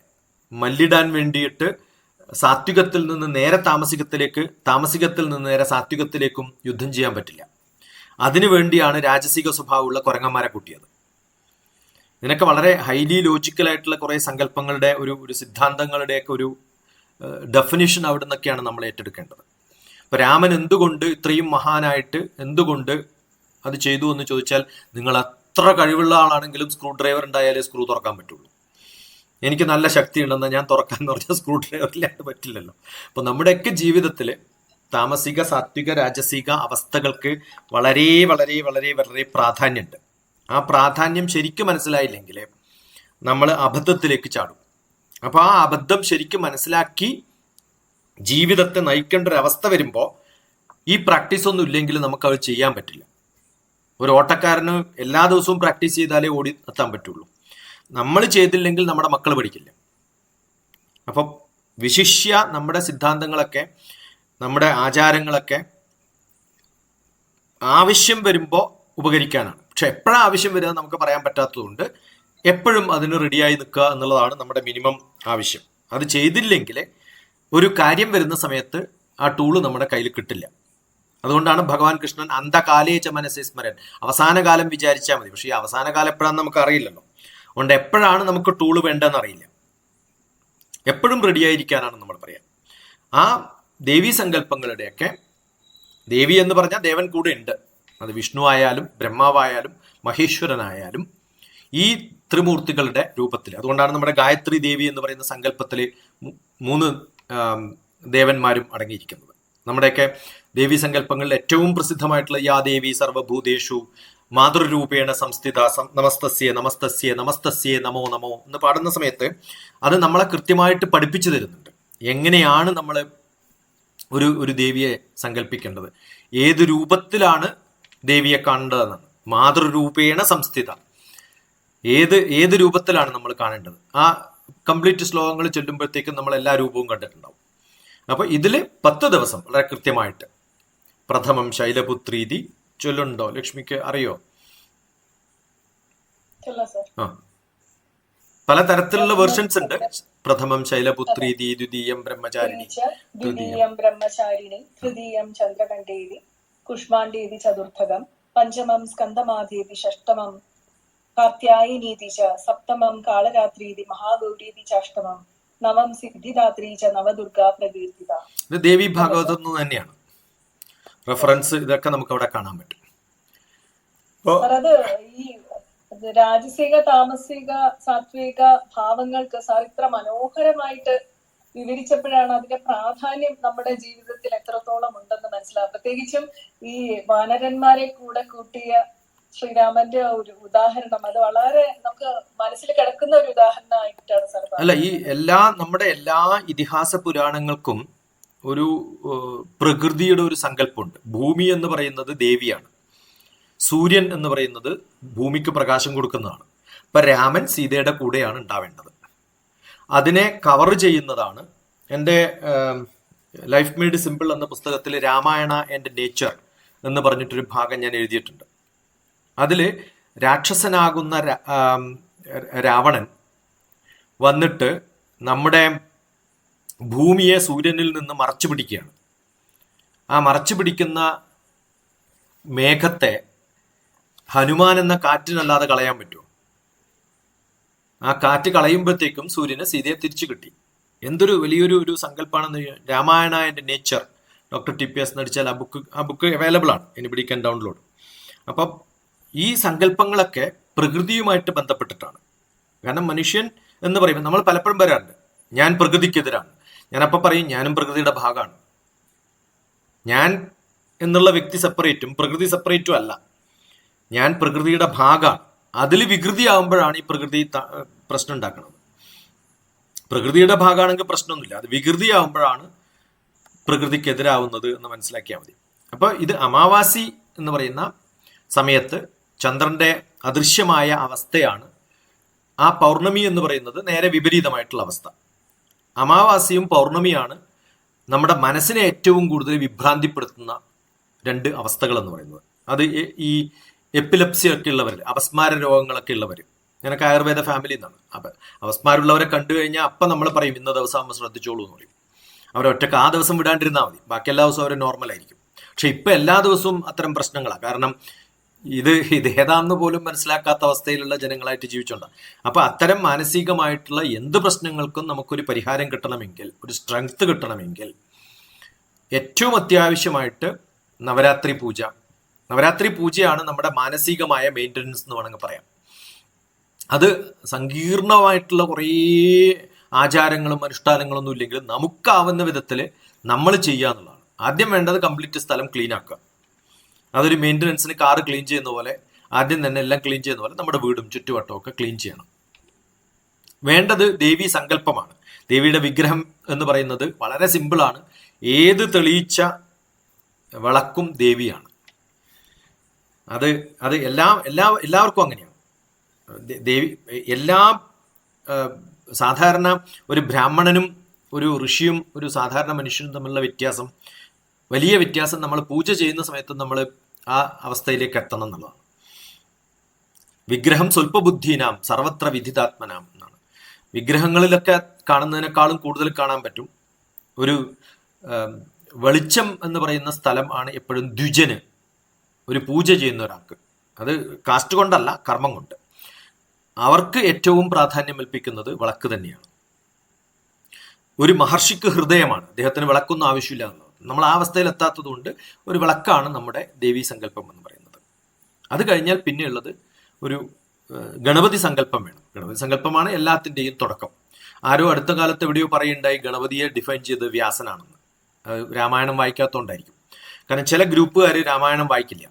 മല്ലിടാൻ വേണ്ടിയിട്ട് സാത്വികത്തിൽ നിന്ന് നേരെ താമസികത്തിലേക്ക് താമസികത്തിൽ നിന്ന് നേരെ സാത്വികത്തിലേക്കും യുദ്ധം ചെയ്യാൻ പറ്റില്ല. അതിനു വേണ്ടിയാണ് രാജസിക സ്വഭാവമുള്ള കുരങ്ങന്മാരെ കൂട്ടിയത്. ഇതിനൊക്കെ വളരെ ഹൈലി ലോജിക്കലായിട്ടുള്ള കുറെ സങ്കല്പങ്ങളുടെ ഒരു ഒരു സിദ്ധാന്തങ്ങളുടെയൊക്കെ ഒരു ഡെഫിനിഷൻ അവിടെ നിന്നൊക്കെയാണ് നമ്മൾ ഏറ്റെടുക്കേണ്ടത്. ഇപ്പൊ രാമൻ എന്തുകൊണ്ട് ഇത്രയും മഹാനായിട്ട് എന്തുകൊണ്ട് അത് ചെയ്തു എന്ന് ചോദിച്ചാൽ നിങ്ങൾ എത്ര കഴിവുള്ള ആളാണെങ്കിലും സ്ക്രൂ ഡ്രൈവർ ഉണ്ടായാലേ സ്ക്രൂ തുറക്കാൻ പറ്റുള്ളൂ. എനിക്ക് നല്ല ശക്തി ഉണ്ടെന്ന് ഞാൻ തുറക്കാന്ന് പറഞ്ഞാൽ സ്ക്രൂ ഡ്രൈവറില്ലാണ്ട് പറ്റില്ലല്ലോ. അപ്പൊ നമ്മുടെയൊക്കെ ജീവിതത്തിൽ താമസിക സാത്വിക രാജസിക അവസ്ഥകൾക്ക് വളരെ വളരെ വളരെ വളരെ പ്രാധാന്യമുണ്ട്. ആ പ്രാധാന്യം ശരിക്കും മനസ്സിലായില്ലെങ്കിൽ നമ്മൾ അബദ്ധത്തിലേക്ക് ചാടും. അപ്പൊ ആ അബദ്ധം ശരിക്കും മനസ്സിലാക്കി ജീവിതത്തെ നയിക്കേണ്ട ഒരു അവസ്ഥ വരുമ്പോൾ ഈ പ്രാക്ടീസ് ഒന്നും ഇല്ലെങ്കിൽ നമുക്ക് അത് ചെയ്യാൻ പറ്റില്ല. ഒരു ഓട്ടക്കാരന് എല്ലാ ദിവസവും പ്രാക്ടീസ് ചെയ്താലേ ഓടി എത്താൻ പറ്റുള്ളൂ. നമ്മൾ ചെയ്തില്ലെങ്കിൽ നമ്മുടെ മക്കൾ പഠിക്കില്ല. അപ്പം വിശിഷ്യ നമ്മുടെ സിദ്ധാന്തങ്ങളൊക്കെ നമ്മുടെ ആചാരങ്ങളൊക്കെ ആവശ്യം വരുമ്പോൾ ഉപകരിക്കാനാണ്. പക്ഷെ എപ്പോഴാണ് ആവശ്യം വരിക നമുക്ക് പറയാൻ പറ്റാത്തതുകൊണ്ട് എപ്പോഴും അതിന് റെഡിയായി നിൽക്കുക എന്നുള്ളതാണ് നമ്മുടെ മിനിമം ആവശ്യം. അത് ചെയ്തില്ലെങ്കിൽ ഒരു കാര്യം വരുന്ന സമയത്ത് ആ ടൂൾ നമ്മുടെ കയ്യിൽ കിട്ടില്ല. അതുകൊണ്ടാണ് ഭഗവാൻ കൃഷ്ണൻ അന്ധകാലേച്ച മനസ്സേ സ്മരൻ. അവസാന കാലം വിചാരിച്ചാൽ മതി. പക്ഷേ ഈ അവസാന കാലം എപ്പോഴാണെന്ന് നമുക്ക് അറിയില്ലല്ലോ. അതുകൊണ്ട് എപ്പോഴാണ് നമുക്ക് ടൂൾ വേണ്ടതെന്ന് അറിയില്ല. എപ്പോഴും റെഡിയായിരിക്കാനാണ് നമ്മൾ പറയാം. ആ ദേവീ സങ്കല്പങ്ങളുടെയൊക്കെ ദേവി എന്ന് പറഞ്ഞാൽ ദേവൻ കൂടെ ഉണ്ട്. അത് വിഷ്ണു ആയാലും ബ്രഹ്മാവായാലും മഹേശ്വരനായാലും ഈ ത്രിമൂർത്തികളുടെ രൂപത്തിൽ. അതുകൊണ്ടാണ് നമ്മുടെ ഗായത്രി ദേവി എന്ന് പറയുന്ന സങ്കല്പത്തിൽ മൂന്ന് ദേവന്മാരും അടങ്ങിയിരിക്കുന്നത്. നമ്മുടെയൊക്കെ ദേവി സങ്കല്പങ്ങളിൽ ഏറ്റവും പ്രസിദ്ധമായിട്ടുള്ള യാ ദേവി സർവഭൂതേഷു മാതൃരൂപേണ സംസ്ഥിത നമസ്തസ്യേ നമസ്തസ്യേ നമസ്തസ്യേ നമോ നമോ എന്ന് പാടുന്ന സമയത്ത് അത് നമ്മളെ കൃത്യമായിട്ട് പഠിപ്പിച്ചു തരുന്നുണ്ട്. എങ്ങനെയാണ് നമ്മൾ ഒരു ഒരു ദേവിയെ സങ്കല്പിക്കേണ്ടത്? ഏത് രൂപത്തിലാണ് ദേവിയെ കാണേണ്ടതെന്നാണ്? മാതൃരൂപേണ സംസ്ഥിത. ഏത് ഏത് രൂപത്തിലാണ് നമ്മൾ കാണേണ്ടത്? ആ കംപ്ലീറ്റ് ശ്ലോകങ്ങൾ ചെല്ലുമ്പോഴത്തേക്കും നമ്മൾ എല്ലാ രൂപവും കണ്ടിട്ടുണ്ടാവും. അപ്പോൾ ഇതിൽ പത്ത് ദിവസം വളരെ കൃത്യമായിട്ട്. പ്രഥമം ശൈലപുത്രീതി ചൊല്ലുണ്ടോ? ലക്ഷ്മിക്ക് അറിയോ? ആ. പല തരത്തിലുള്ള വേർഷൻസ് ഉണ്ട്. പ്രഥമം ശൈലപുത്രീതി ദ്വിതീയം ബ്രഹ്മചാരിണി ദ്വിതീയം ബ്രഹ്മചാരിണി തൃതീയം ചന്ദ്രകണ്ഠേതി കുഷ്മാണ്ഡേതി ചതുർത്ഥകം പഞ്ചമം സ്കന്ദമാധേതി ഷഷ്ടമം കാർത്യായനീതിച സപ്തമം കാളരാത്രീതി മഹാഗൗരീതി ചാഷ്ടമം. നവം സിദ്ധിദാത്രീച നവദുർഗ പ്രകീർത്തിത. ഇത് ദേവി ഭാഗവതം തന്നെയാണ്. റെഫറൻസ് ഇതൊക്കെ നമുക്ക് അവിടെ കാണാൻ പറ്റും. അത് ഈ രാജസിക താമസിക സാത്വിക ഭാവങ്ങൾക്ക് സാർ ഇത്ര മനോഹരമായിട്ട് വിവരിച്ചപ്പോഴാണ് അതിന്റെ പ്രാധാന്യം നമ്മുടെ ജീവിതത്തിൽ എത്രത്തോളം ഉണ്ടെന്ന് മനസ്സിലാവും പ്രത്യേകിച്ചും ഈ വാനരന്മാരെ കൂടെ കൂട്ടിയ ശ്രീരാമന്റെ ഒരു ഉദാഹരണം. അത് വളരെ നമുക്ക് മനസ്സിൽ കിടക്കുന്ന ഒരു ഉദാഹരണമായിട്ടാണ് സാർ അല്ല ഈ എല്ലാ നമ്മുടെ എല്ലാ ഇതിഹാസ പുരാണങ്ങൾക്കും ഒരു പ്രകൃതിയുടെ ഒരു സങ്കല്പമുണ്ട്. ഭൂമി എന്ന് പറയുന്നത് ദേവിയാണ്. സൂര്യൻ എന്ന് പറയുന്നത് ഭൂമിക്ക് പ്രകാശം കൊടുക്കുന്നതാണ്. അപ്പൊ രാമൻ സീതയുടെ കൂടെയാണ് ഉണ്ടാവേണ്ടത്. അതിനെ കവർ ചെയ്യുന്നതാണ് എന്റെ ലൈഫ് മെയ്ഡ് സിമ്പിൾ എന്ന പുസ്തകത്തിൽ രാമായണ ആൻഡ് നേച്ചർ എന്ന് പറഞ്ഞിട്ടൊരു ഭാഗം ഞാൻ എഴുതിയിട്ടുണ്ട്. അതിൽ രാക്ഷസനാകുന്ന രാവണൻ വന്നിട്ട് നമ്മുടെ ഭൂമിയെ സൂര്യനിൽ നിന്ന് മറച്ചു പിടിക്കുകയാണ്. ആ മറച്ചു പിടിക്കുന്ന മേഘത്തെ ഹനുമാൻ എന്ന കാറ്റിനല്ലാതെ കളയാൻ പറ്റുമോ? ആ കാറ്റ് കളയുമ്പോഴത്തേക്കും സൂര്യനെ സീതയെ തിരിച്ചു കിട്ടി. എന്തൊരു വലിയൊരു ഒരു സങ്കല്പമാണെന്ന് Ramayana and nature doctor T P S നടിച്ചാൽ ആ ബുക്ക് ആ ബുക്ക് അവൈലബിൾ ആണ്. എനിബഡി പിടിക്കാൻ ഡൗൺലോഡ് അപ്പം ഈ സങ്കല്പങ്ങളൊക്കെ പ്രകൃതിയുമായിട്ട് ബന്ധപ്പെട്ടിട്ടാണ്. കാരണം മനുഷ്യൻ എന്ന് പറയുമ്പോൾ നമ്മൾ പലപ്പോഴും വരാറുണ്ട്. ഞാൻ പ്രകൃതിക്കെതിരാണ് ഞാനപ്പോൾ പറയും ഞാനും പ്രകൃതിയുടെ ഭാഗമാണ്. ഞാൻ എന്നുള്ള വ്യക്തി സെപ്പറേറ്റും പ്രകൃതി സെപ്പറേറ്റും അല്ല. ഞാൻ പ്രകൃതിയുടെ ഭാഗമാണ്. അതിൽ വികൃതി ആകുമ്പോഴാണ് ഈ പ്രകൃതി പ്രശ്നം ഉണ്ടാക്കുന്നത്. പ്രകൃതിയുടെ ഭാഗമാണെങ്കിൽ പ്രശ്നമൊന്നുമില്ല. അത് വികൃതി ആകുമ്പോഴാണ് പ്രകൃതിക്കെതിരാവുന്നത് എന്ന് മനസ്സിലാക്കിയാൽ മതി. അപ്പോൾ ഇത് അമാവാസി എന്ന് പറയുന്ന സമയത്ത് ചന്ദ്രന്റെ അദൃശ്യമായ അവസ്ഥയാണ് ആ പൗർണമി എന്ന് പറയുന്നത് നേരെ വിപരീതമായിട്ടുള്ള അവസ്ഥ. അമാവാസിയും പൗർണമിയാണ് നമ്മുടെ മനസ്സിനെ ഏറ്റവും കൂടുതൽ വിഭ്രാന്തിപ്പെടുത്തുന്ന രണ്ട് അവസ്ഥകൾ എന്ന് പറയുന്നത്. അത് ഈ- എപ്പിലപ്സി ഒക്കെ ഉള്ളവർ അപസ്മാര രോഗങ്ങളൊക്കെ ഉള്ളവർ ഞാനൊക്കെ ആയുർവേദ ഫാമിലി എന്നാണ് അപ്പം അവസ്മാരുള്ളവരെ കണ്ടു കഴിഞ്ഞാൽ അപ്പം നമ്മൾ പറയും ഇന്ന ദിവസം നമ്മൾ ശ്രദ്ധിച്ചോളൂ എന്ന് പറയും. അവരെ ഒറ്റയ്ക്ക് ആ ദിവസം വിടാണ്ടിരുന്നാൽ മതി. ബാക്കി എല്ലാ ദിവസവും അവർ നോർമൽ ആയിരിക്കും. പക്ഷെ ഇപ്പം എല്ലാ ദിവസവും അത്തരം പ്രശ്നങ്ങളാണ് കാരണം ഇത് ഇത് ഏതാന്ന് പോലും മനസ്സിലാക്കാത്ത അവസ്ഥയിലുള്ള ജനങ്ങളായിട്ട് ജീവിച്ചുണ്ട്. അപ്പൊ അത്തരം മാനസികമായിട്ടുള്ള എന്ത് പ്രശ്നങ്ങൾക്കും നമുക്കൊരു പരിഹാരം കിട്ടണമെങ്കിൽ ഒരു സ്ട്രെങ്ത് കിട്ടണമെങ്കിൽ ഏറ്റവും അത്യാവശ്യമായിട്ട് നവരാത്രി പൂജ. നവരാത്രി പൂജയാണ് നമ്മുടെ മാനസികമായ മെയിന്റനൻസ് എന്ന് വേണമെങ്കിൽ പറയാം. അത് സങ്കീർണമായിട്ടുള്ള കുറേ ആചാരങ്ങളും അനുഷ്ഠാനങ്ങളൊന്നും ഇല്ലെങ്കിലും നമുക്കാവുന്ന വിധത്തിൽ നമ്മൾ ചെയ്യുക എന്നുള്ളതാണ് ആദ്യം വേണ്ടത് കംപ്ലീറ്റ് സ്ഥലം ക്ലീൻ ആക്കുക. അതൊരു മെയിന്റനൻസിന് കാറ് ക്ലീൻ ചെയ്യുന്ന പോലെ ആദ്യം തന്നെ എല്ലാം ക്ലീൻ ചെയ്യുന്ന പോലെ നമ്മുടെ വീടും ചുറ്റുവട്ടവും ഒക്കെ ക്ലീൻ ചെയ്യണം. വേണ്ടത് ദേവി സങ്കല്പമാണ്. ദേവിയുടെ വിഗ്രഹം എന്ന് പറയുന്നത് വളരെ സിമ്പിളാണ് ഏത് തെളിയിച്ച വിളക്കും ദേവിയാണ്. അത് അത് എല്ലാ എല്ലാ എല്ലാവർക്കും അങ്ങനെയാണ്. ദേവി എല്ലാ സാധാരണ ഒരു ബ്രാഹ്മണനും ഒരു ഋഷിയും ഒരു സാധാരണ മനുഷ്യനും തമ്മിലുള്ള വ്യത്യാസം വലിയ വ്യത്യാസം നമ്മൾ പൂജ ചെയ്യുന്ന സമയത്ത് നമ്മൾ ആ അവസ്ഥയിലേക്ക് എത്തണം എന്നുള്ളതാണ്. വിഗ്രഹം സ്വല്പബുദ്ധീനാം സർവത്ര വിധിതാത്മനാം എന്നാണ്. വിഗ്രഹങ്ങളിലൊക്കെ കാണുന്നതിനേക്കാളും കൂടുതൽ കാണാൻ പറ്റും. ഒരു വെളിച്ചം എന്ന് പറയുന്ന സ്ഥലം ആണ് എപ്പോഴും ദ്വിജന്. ഒരു പൂജ ചെയ്യുന്ന ഒരാൾക്ക്. അത് കാസ്റ്റ് കൊണ്ടല്ല കർമ്മം കൊണ്ട്. അവർക്ക് ഏറ്റവും പ്രാധാന്യം ഏൽപ്പിക്കുന്നത് വിളക്ക് തന്നെയാണ്. ഒരു മഹർഷിക്ക് ഹൃദയമാണ്. അദ്ദേഹത്തിന് വിളക്കൊന്നും ആവശ്യമില്ല എന്നുള്ളത്. നമ്മൾ ആ അവസ്ഥയിൽ എത്താത്തതുകൊണ്ട് ഒരു വിളക്കാണ് നമ്മുടെ ദേവീ സങ്കല്പം എന്ന് പറയുന്നത്. അത് കഴിഞ്ഞാൽ പിന്നെയുള്ളത് ഒരു ഗണപതി സങ്കല്പം വേണം. ഗണപതി സങ്കല്പമാണ് എല്ലാത്തിന്റെയും തുടക്കം. ആരോ അടുത്ത കാലത്ത് എവിടെയോ പറയുണ്ടായി ഗണപതിയെ ഡിഫൈൻ ചെയ്ത് വ്യാസനാണെന്ന്. രാമായണം വായിക്കാത്തതുകൊണ്ടായിരിക്കും കാരണം ചില ഗ്രൂപ്പുകാർ രാമായണം വായിക്കില്ല.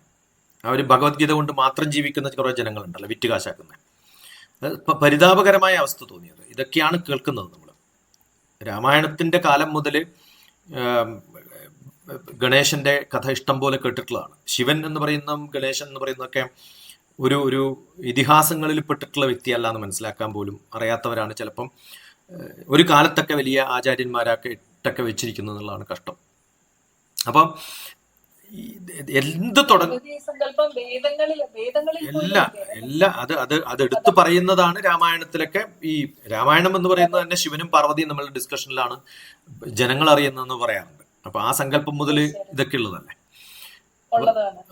അവർ ഭഗവത്ഗീത കൊണ്ട് മാത്രം ജീവിക്കുന്ന കുറേ ജനങ്ങളുണ്ടല്ലോ വിറ്റുകാശാക്കുന്ന പരിതാപകരമായ അവസ്ഥ തോന്നിയത്. ഇതൊക്കെയാണ് കേൾക്കുന്നത് നമ്മൾ രാമായണത്തിന്റെ കാലം മുതൽ ഗണേശന്റെ കഥ ഇഷ്ടം പോലെ കേട്ടിട്ടുള്ളതാണ്. ശിവൻ എന്ന് പറയുന്ന ഗണേശൻ എന്ന് പറയുന്നതൊക്കെ ഒരു ഒരു ഇതിഹാസങ്ങളിൽ പെട്ടിട്ടുള്ള വ്യക്തിയല്ല എന്ന് മനസ്സിലാക്കാൻ പോലും അറിയാത്തവരാണ് ചിലപ്പം. ഒരു കാലത്തൊക്കെ വലിയ ആചാര്യന്മാരൊക്കെ ഇട്ടൊക്കെ വെച്ചിരിക്കുന്നു എന്നുള്ളതാണ് കഷ്ടം. അപ്പം എന്ത് തുടങ്ങ എല്ലാ എല്ലാ അത് അത് അത് എടുത്തു പറയുന്നതാണ് രാമായണത്തിലൊക്കെ. ഈ രാമായണം എന്ന് പറയുന്നത് തന്നെ ശിവനും പാർവതിയും തമ്മിലുള്ള ഡിസ്കഷനിലാണ് ജനങ്ങൾ അറിയുന്നതെന്ന് പറയാറുണ്ട്. അപ്പൊ ആ സങ്കല്പം മുതൽ ഇതൊക്കെ ഉള്ളതല്ലേ?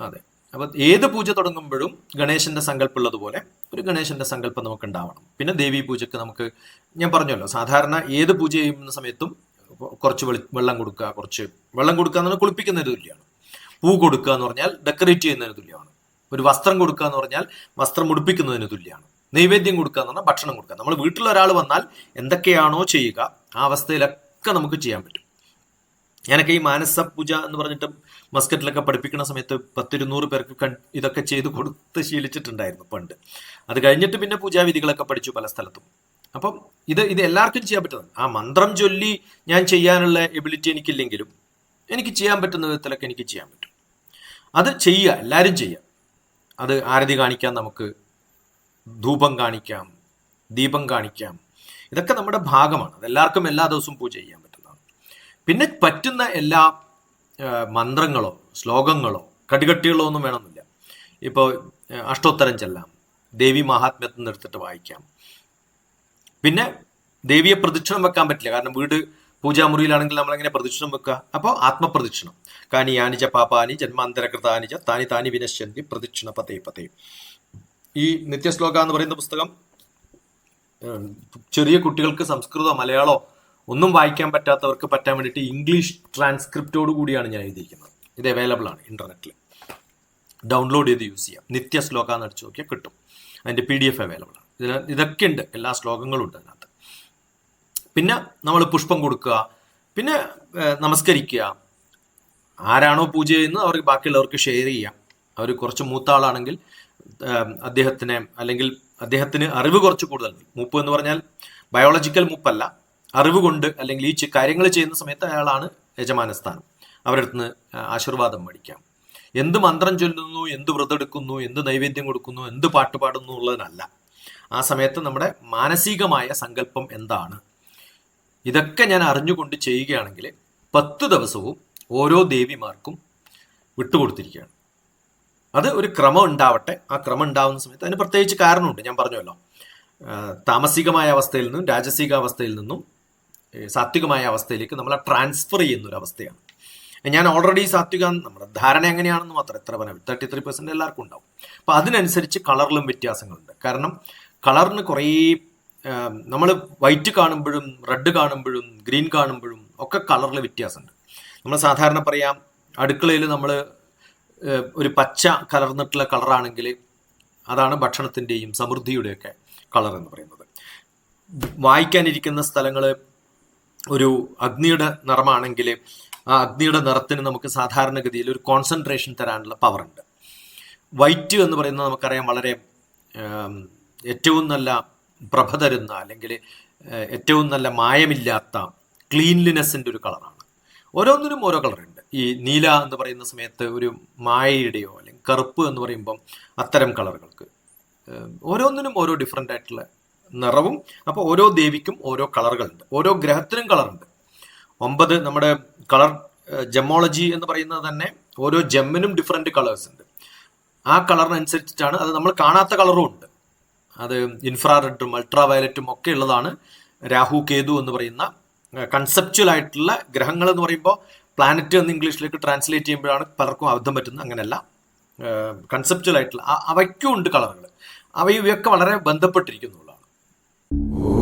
അതെ. അപ്പൊ ഏത് പൂജ തുടങ്ങുമ്പോഴും ഗണേശന്റെ സങ്കല്പം ഉള്ളതുപോലെ ഒരു ഗണേശന്റെ സങ്കല്പം നമുക്ക് ഉണ്ടാവണം. പിന്നെ ദേവി പൂജക്ക് നമുക്ക് ഞാൻ പറഞ്ഞല്ലോ സാധാരണ ഏത് പൂജ ചെയ്യുന്ന സമയത്തും കുറച്ച് വെളി വെള്ളം കൊടുക്കുക കുറച്ച് വെള്ളം കൊടുക്കുക എന്ന് പറഞ്ഞാൽ കുളിപ്പിക്കുന്നതിന് തുല്യമാണ്. പൂ കൊടുക്കുക എന്ന് പറഞ്ഞാൽ ഡെക്കറേറ്റ് ചെയ്യുന്നതിന് തുല്യമാണ്. ഒരു വസ്ത്രം കൊടുക്കുക എന്ന് പറഞ്ഞാൽ വസ്ത്രം ഉടുപ്പിക്കുന്നതിന് തുല്യമാണ്. നൈവേദ്യം കൊടുക്കുക എന്ന് പറഞ്ഞാൽ ഭക്ഷണം കൊടുക്കുക. നമ്മൾ വീട്ടിൽ ഒരാൾ വന്നാൽ എന്തൊക്കെയാണോ ചെയ്യുക ആ അവസ്ഥയിലൊക്കെ നമുക്ക് ചെയ്യാൻ പറ്റും. ഞാനൊക്കെ ഈ മാനസ പൂജ എന്ന് പറഞ്ഞിട്ട് മസ്കറ്റിലൊക്കെ പഠിപ്പിക്കുന്ന സമയത്ത് പത്തിരുന്നൂറ് പേർക്ക് കൺ ഇതൊക്കെ ചെയ്ത് കൊടുത്ത് ശീലിച്ചിട്ടുണ്ടായിരുന്നു പണ്ട്. അത് കഴിഞ്ഞിട്ട് പിന്നെ പൂജാവിധികളൊക്കെ പഠിച്ചു പല സ്ഥലത്തും. അപ്പം ഇത് ഇത് എല്ലാവർക്കും ചെയ്യാൻ പറ്റുന്നത് ആ മന്ത്രം ചൊല്ലി ഞാൻ ചെയ്യാനുള്ള എബിലിറ്റി എനിക്കില്ലെങ്കിലും എനിക്ക് ചെയ്യാൻ പറ്റുന്ന വിധത്തിലൊക്കെ എനിക്ക് ചെയ്യാൻ പറ്റും. അത് ചെയ്യുക എല്ലാവരും ചെയ്യുക. അത് ആരതി കാണിക്കാം നമുക്ക് ധൂപം കാണിക്കാം ദീപം കാണിക്കാം. ഇതൊക്കെ നമ്മുടെ ഭാഗമാണ്. അതെല്ലാവർക്കും എല്ലാ ദിവസവും പൂജ പറ്റുന്നതാണ് പിന്നെ പറ്റുന്ന എല്ലാ മന്ത്രങ്ങളോ ശ്ലോകങ്ങളോ കടികട്ടികളോ ഒന്നും വേണമെന്നില്ല. ഇപ്പോൾ അഷ്ടോത്തരം ചെല്ലാം. ദേവി മഹാത്മ്യത്തിൽ നിന്ന് എടുത്തിട്ട് വായിക്കാം. പിന്നെ ദേവിയെ പ്രദക്ഷിണം വെക്കാൻ പറ്റില്ല. കാരണം വീട് പൂജാമുറിയിലാണെങ്കിൽ നമ്മൾ എങ്ങനെ പ്രദക്ഷിണം വെക്കുക അപ്പോൾ ആത്മപ്രദക്ഷിണം. കാനി യാനിച്ച പാപാനി ജന്മാന്തരകൃതാനിച്ച താനി താനി വിനശ്യന്തി പ്രദക്ഷിണ പതേ പതേ. ഈ നിത്യശ്ലോക എന്ന് പറയുന്ന പുസ്തകം ചെറിയ കുട്ടികൾക്ക് സംസ്കൃതമോ മലയാളമോ ഒന്നും വായിക്കാൻ പറ്റാത്തവർക്ക് പറ്റാൻ വേണ്ടിയിട്ട് ഇംഗ്ലീഷ് ട്രാൻസ്ക്രിപ്റ്റോട് കൂടിയാണ് ഞാൻ എഴുതിയിരിക്കുന്നത്. ഇത് അവൈലബിൾ ആണ് ഇന്റർനെറ്റിൽ ഡൗൺലോഡ് ചെയ്ത് യൂസ് ചെയ്യാം. നിത്യ ശ്ലോക എന്ന് അടിച്ചു നോക്കിയാൽ കിട്ടും. അതിന്റെ പി ഡി എഫ് അവൈലബിൾ ആണ്. ഇതിന് ഇതൊക്കെ ഉണ്ട്. എല്ലാ ശ്ലോകങ്ങളും ഉണ്ട് അതിനകത്ത്. പിന്നെ നമ്മൾ പുഷ്പം കൊടുക്കുക. പിന്നെ നമസ്കരിക്കുക. ആരാണോ പൂജ ചെയ്യുന്നത് അവർക്ക് ബാക്കിയുള്ളവർക്ക് ഷെയർ ചെയ്യാം. അവർ കുറച്ച് മൂത്ത ആളാണെങ്കിൽ അദ്ദേഹത്തിന് അല്ലെങ്കിൽ അദ്ദേഹത്തിന് അറിവ് കുറച്ച് കൂടുതൽ. മൂപ്പ് എന്ന് പറഞ്ഞാൽ ബയോളജിക്കൽ മൂപ്പല്ല. അറിവ് കൊണ്ട് അല്ലെങ്കിൽ ഈ കാര്യങ്ങൾ ചെയ്യുന്ന സമയത്ത് അയാളാണ് യജമാനസ്ഥാനം. അവരുടെ അടുത്ത് നിന്ന് ആശീർവാദം മേടിക്കാം. എന്ത് മന്ത്രം ചൊല്ലുന്നു എന്ത് വ്രതെടുക്കുന്നു എന്ത് നൈവേദ്യം കൊടുക്കുന്നു എന്ത് പാട്ട് പാടുന്നു ഉള്ളതിനല്ല ആ സമയത്ത് നമ്മുടെ മാനസികമായ സങ്കല്പം എന്താണ്? ഇതൊക്കെ ഞാൻ അറിഞ്ഞുകൊണ്ട് ചെയ്യുകയാണെങ്കിൽ പത്ത് ദിവസവും ഓരോ ദേവിമാർക്കും വിട്ടുകൊടുത്തിരിക്കുകയാണ്. അത് ഒരു ക്രമം ഉണ്ടാവട്ടെ. ആ ക്രമം ഉണ്ടാവുന്ന സമയത്ത് അതിന് പ്രത്യേകിച്ച് കാരണമുണ്ട്. ഞാൻ പറഞ്ഞല്ലോ. താമസികമായ അവസ്ഥയിൽ നിന്നും രാജസിക അവസ്ഥയിൽ നിന്നും സാത്വികമായ അവസ്ഥയിലേക്ക് നമ്മളെ ട്രാൻസ്ഫർ ചെയ്യുന്ന ഒരു അവസ്ഥയാണ് ഞാൻ ഓൾറെഡി സാത്വിക നമ്മുടെ ധാരണ എങ്ങനെയാണെന്ന് മാത്രം എത്ര പറഞ്ഞാൽ തേർട്ടി ത്രീ പെർസെന്റ് എല്ലാവർക്കും ഉണ്ടാവും. അപ്പൊ അതിനനുസരിച്ച് കളറിലും വ്യത്യാസങ്ങളുണ്ട്. കാരണം കളറിന് കുറേ നമ്മൾ വൈറ്റ് കാണുമ്പോഴും റെഡ് കാണുമ്പോഴും ഗ്രീൻ കാണുമ്പോഴും ഒക്കെ കളറിൽ വ്യത്യാസമുണ്ട്. നമ്മൾ സാധാരണ പറയാം അടുക്കളയിൽ നമ്മൾ ഒരു പച്ച കലർന്നിട്ടുള്ള കളറാണെങ്കിൽ അതാണ് ഭക്ഷണത്തിന്റെയും സമൃദ്ധിയുടെയൊക്കെ കളർ എന്ന് പറയുന്നത്. വായിക്കാനിരിക്കുന്ന സ്ഥലങ്ങൾ ഒരു അഗ്നിയുടെ നിറമാണെങ്കിൽ ആ അഗ്നിയുടെ നിറത്തിന് നമുക്ക് സാധാരണഗതിയിൽ ഒരു കോൺസെൻട്രേഷൻ തരാനുള്ള പവർ ഉണ്ട്. വൈറ്റ് എന്ന് പറയുന്നത് നമുക്കറിയാം വളരെ ഏറ്റവും നല്ല പ്രഭ തരുന്ന അല്ലെങ്കിൽ ഏറ്റവും നല്ല മായമില്ലാത്ത ക്ലീൻലിനെസ്സിന്റെ ഒരു കളറാണ് ഓരോന്നിനും ഓരോ കളറുണ്ട് ഈ നീല എന്ന് പറയുന്ന സമയത്ത് ഒരു മായയുടെയോ അല്ലെങ്കിൽ കറുപ്പ് എന്ന് പറയുമ്പം അത്തരം കളറുകൾക്ക് ഓരോന്നിനും ഓരോ ഡിഫറെന്റ് ആയിട്ടുള്ള നിറവും അപ്പോൾ ഓരോ ദേവിക്കും ഓരോ കളറുകളുണ്ട്. ഓരോ ഗ്രഹത്തിനും കളറുണ്ട്. ഒമ്പത് നമ്മുടെ കളർ ജെമോളജി എന്ന് പറയുന്നത് തന്നെ ഓരോ ജെമ്മിനും ഡിഫറെന്റ് കളേഴ്സ് ഉണ്ട്. ആ കളറിനനുസരിച്ചിട്ടാണ് അത് നമ്മൾ കാണാത്ത കളറും ഉണ്ട്. അത് ഇൻഫ്രാറെഡും അൾട്രാ വയലറ്റും ഒക്കെ ഉള്ളതാണ് രാഹു കേതു എന്ന് പറയുന്ന കൺസെപ്ച്വൽ ആയിട്ടുള്ള ഗ്രഹങ്ങൾ എന്ന് പറയുമ്പോൾ പ്ലാനറ്റ് എന്ന് ഇംഗ്ലീഷിലേക്ക് ട്രാൻസ്ലേറ്റ് ചെയ്യുമ്പോഴാണ് പലർക്കും അബദ്ധം പറ്റുന്നത്. അങ്ങനെയല്ല. കൺസെപ്ച്വൽ ആയിട്ടുള്ള അവയ്ക്കും ഉണ്ട് കളറുകൾ. അവയൊക്കെ വളരെ ബന്ധപ്പെട്ടിരിക്കുന്നുള്ളൂ Oh.